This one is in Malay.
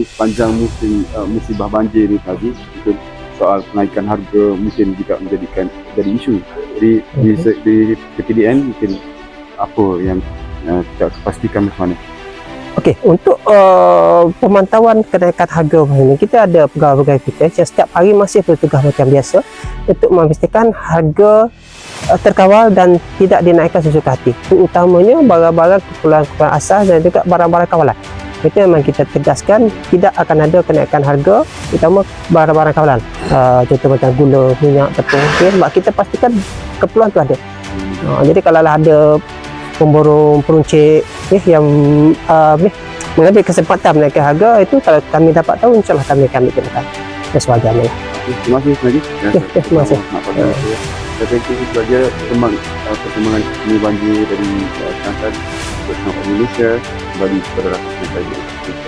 Sepanjang musim uh, musibah banjir ni tadi, mungkin soal kenaikan harga mungkin juga menjadikan jadi isu. Jadi di, Okey. di PKDN mungkin apa yang uh, kita pastikan macam mana? Okey, untuk uh, pemantauan kenaikan harga ini kita ada pegawai-pegawai kita yang setiap hari masih bertugas macam biasa untuk memastikan harga uh, terkawal dan tidak dinaikkan sesuka hati. Terutamanya barang-barang keperluan-keperluan asas dan juga barang-barang kawalan. Itu memang kita tegaskan tidak akan ada kenaikan harga terutama barang-barang kawalan. Uh, contoh macam gula, minyak, tepung. Okay? Sebab kita pastikan keperluan tu ada. Uh, jadi kalau lah ada pemborong peruncit eh, yang uh, eh, mengambil kesempatan menaikkan harga itu kalau kami dapat tahu insyaAllah kami akan ambil tindakan dan sebagainya lah. Okay, terima kasih Najib. Ya, terima kasih. Saya. Saya fikir itu saja perkembangan, perkembangan ini banjir dari Kelantan untuk Malaysia kembali kepada rakyat saya.